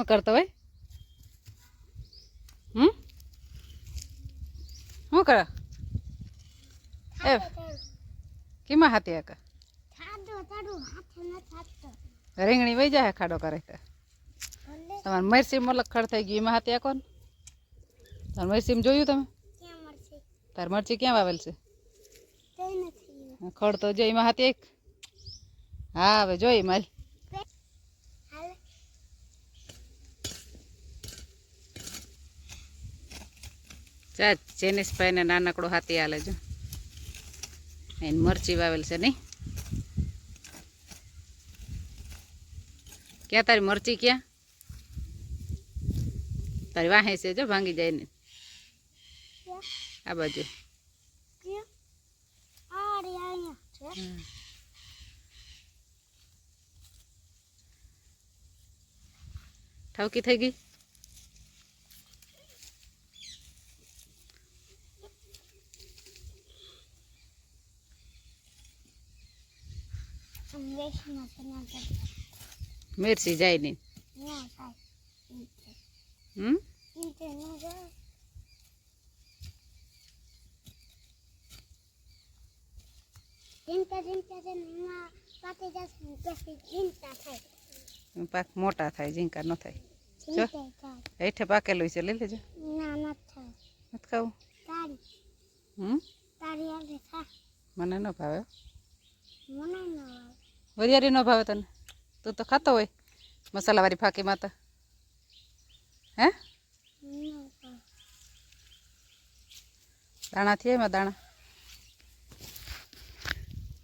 શું કરતો હોય? હમ? શું કરે? એ કેમાં હાથી આકા રીંગણી વહી જાય ખાડો કરે તમારે મરસી ખડ થઈ ગયું એમાં હાથી આકો ને તમારે મરસીમ જોયું તમે? તાર મરચી ક્યાં વાવેલ છે? ખડ તો જો એમાં હાથી એક હા હવે જોઈ માલ. ચા જેનિસભાઈને નાનકડો હાથી હાલે જો. એને મરચી વાવેલ છે નહીં. ક્યાં તારી મરચી ક્યાં? તારી વાહે છે જો, ભાંગી જાય ને આ બાજુ. ઠાવકી થઈ ગઈ? મિરસી જાય નહીં. હમ? પાક મોટા થાય ઝીંકા ન થાય. એઠે હેઠે પાકેલું છે લઈ લેજો. ના ના થાય નથી ખાવું? તારી હમ તારી મને ન ભાવે મને ન વરિયાળી ન ભાવે તને? તું તો ખાતો હોય મસાલાવાળી ફાકીમાં તો હે? દાણા થયા એમાં દાણા?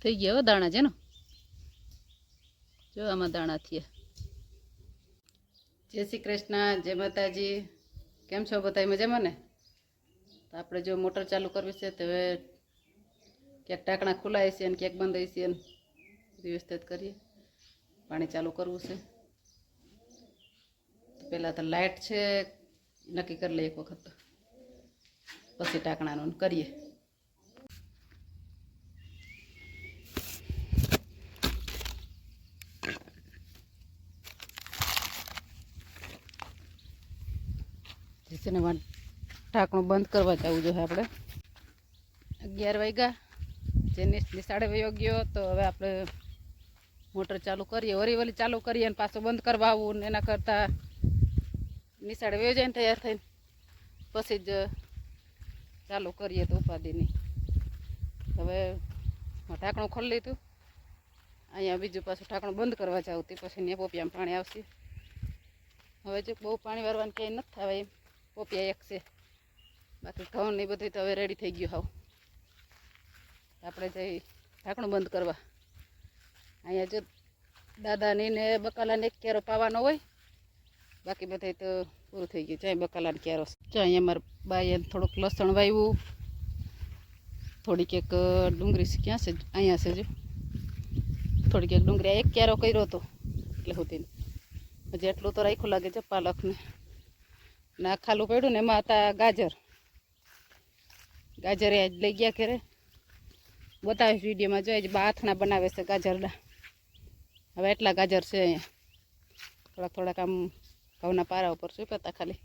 થઈ ગયા હો દાણા છે જો આમાં દાણા થયા. જય શ્રી કૃષ્ણ, જય માતાજી. કેમ છો બધા મજામાં ને? તો આપણે જો મોટર ચાલુ કરવી છે તો હવે ક્યાંક ટાંકણા ખુલાય છે અને ક્યાંક બંધ છે ને વ્યવસ્થિત કરીએ. પાણી ચાલુ કરવું છે. પહેલાં તો લાઇટ છે, નક્કી કરી લઈએ એક વખત. પછી ટાંકણાનું કરીએ. છે ને ઢાંકણું બંધ કરવા જવું જોઈએ આપણે. અગિયાર વાગ્યા. જેની નિશાળે વયો ગયો તો હવે આપણે મોટર ચાલુ કરીએ વરી વળી ચાલુ કરીએ અને પાછું બંધ કરવા આવું ને એના કરતાં નિશાળે વયો જાય ને તૈયાર થઈને પછી જ ચાલુ કરીએ તો ઉપાધિની હવે ઢાંકણું ખોલી લીધું. અહીંયા બીજું પાછું ઢાંકણું બંધ કરવા જાવ તે પછી ને પોપિયામાં પાણી આવશે. હવે જો બહુ પાણી વારવાનું ક્યાંય નથી થાય એમ. પોપિયા એક છે. બાકી ઘઉં ને બધું તો હવે રેડી થઈ ગયું હાવ. આપણે જઈ ઢાંકણું બંધ કરવા અહીંયા જો દાદાની ને બકાલાને એક કેરો પાવાનો હોય, બાકી બધા તો પૂરું થઈ ગયું. ચાય બકાલાને કેરો. ચાય અહીંયા મારા બાઈએ થોડુંક લસણ વાવ્યું થોડીક એક ડુંગળી ક્યાં છે? અહીંયા છે જો. થોડીક એક ડુંગળી એક કેરો કર્યો હતો. એટલે સુધીને હજી એટલું તો રાખ્યું લાગે છે પાલકને. ને આ ખાલું પડ્યું ને એમાં હતા ગાજર. ગાજર એ આજ લઈ ગયા ઘરે. બતાવીશ વિડીયોમાં જોઈએ બા આથણા બનાવે છે ગાજરના હવે એટલા ગાજર છે અહીંયા. થોડાક થોડાક આમ ઘઉંના પારા ઉપર સુપ્યા હતા ખાલી.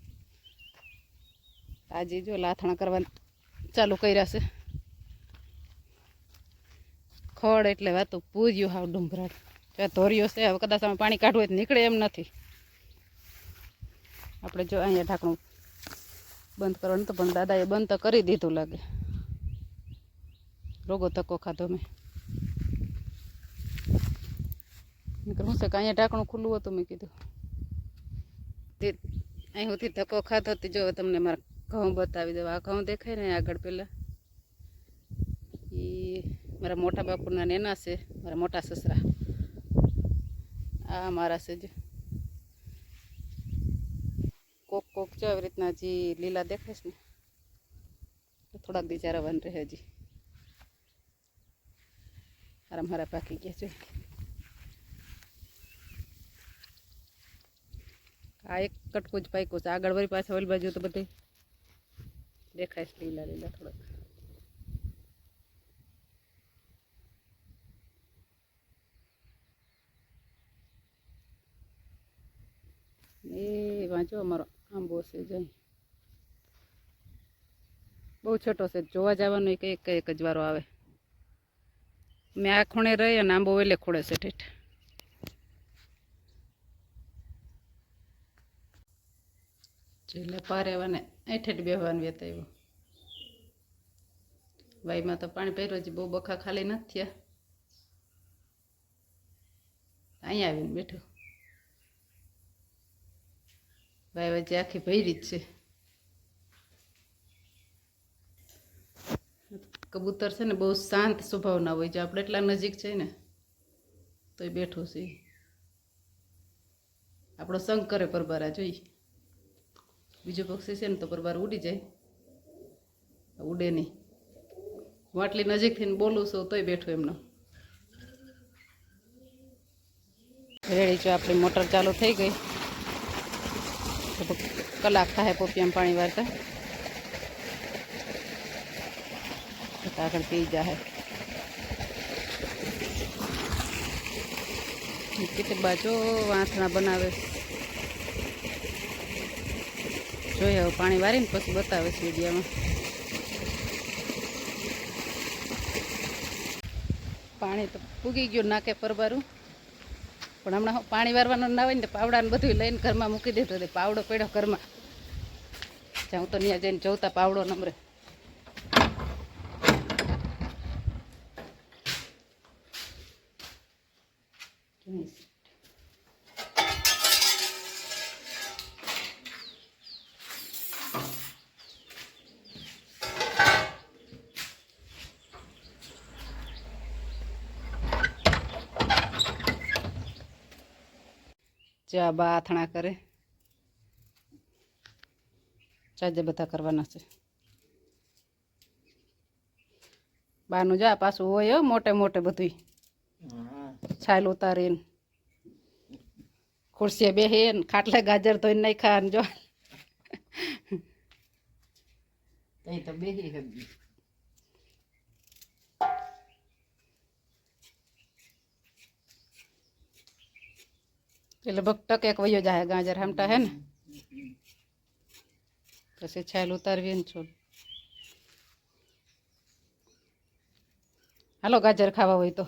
આજે જો લાથણા કરવા ચાલુ કર્યા છે. ખડ એટલે વાતું પૂજ્યું હાવ ડુંગરાળ. ત્યાં ધોરિયો છે, હવે કદાચ આમાં પાણી કાઢવું હોય નીકળે એમ નથી. આપણે જો અહીંયા ઢાંકણું બંધ કરવાનું તો પણ દાદાએ બંધ તો કરી દીધું લાગે. રોગો ધક્કો ખાધો મેં. નહીંતર શું છે, કે અહીંયા ઢાંકણું ખુલ્લું હતું મેં કીધું. અહીં સુધી ધક્કો ખાધો તે જો તમને મારા ઘઉં બતાવી દઉં. આ ઘઉં દેખાય ને આગળ પહેલાં એ મારા મોટા બાપુના નેના છે, મારા મોટા સસરા. આ મારા છે જો. કોક કોક જો આવી રીતના જે લીલા દેખાય છે ને થોડાક બિચારા ચારવાનું રહે હજી. હારા મારા પાકી ગયા છે. આ એક કટકું જ પાક્યું છે. આગળ વળી પાછા ઓલી બાજુ તો બધી દેખાય છે લીલા લીલા થોડાક. એ વાંચો અમારો આંબો છે જઈ બહુ છોટો છે. જોવા જવાનો એક એક જ વારો આવે. મેં આ ખૂણે રહી અને આંબો વેલે ખોળે છે ઠેઠ. એટલે પારેવાને એઠેઠ બેહવાનું વેતાવ્યું વાઈમાં તો પાણી પહેર્યું છે બહુ બખા ખાલી નથી થયા. અહીંયા આવીને બેઠું. ભાઈ વચ્ચે આખી ભૈરી જ છે. કબૂતર છે ને બહુ શાંત સ્વભાવના હોય છે. આપણે એટલા નજીક છે ને, તોય બેઠું છે. આપણો સંગ કરે પરબારા જોઈ. બીજું પક્ષી છે ને તો પરબાર ઉડી જાય. ઉડે નહીં. હું આટલી નજીકથી બોલું છું, તોય બેઠું એમનો રેડી જો આપણી મોટર ચાલુ થઈ ગઈ. કલાક થાય પોપિયામાં પાણી વારતા. આગળ પી જાય કેટલી બાજુ વાંસણા બનાવે છે. જોઈએ, હવે પાણી વારીને પછી બતાવે છે વિડીયામાં. પાણી તો પૂગી ગયું નાકે પરબારું. પણ હમણાં પાણી વારવાનું ના હોય ને તો પાવડાને બધું લઈને ઘરમાં મૂકી દીધું એટલે પાવડો પડ્યો ઘરમાં. હું તો ત્યાં જઈને જોતા પાવડો નંબરે ચા બા આથણા કરે. ચાજે બધા કરવાના છે. બાનું જા પાછું હોય મોટે મોટે બધું છાલ ઉતારીને. ખુરશીએ બેહીને ખાટલે ગાજર ધોઈને નહીં ખાવાનું જો. તો બેહી હગી એટલે ભગ ટકેક વયો જાય ગાજર હમટા હે ને? પછી છાલ ઉતારવી ને છોડ. હાલો ગાજર ખાવા હોય તો.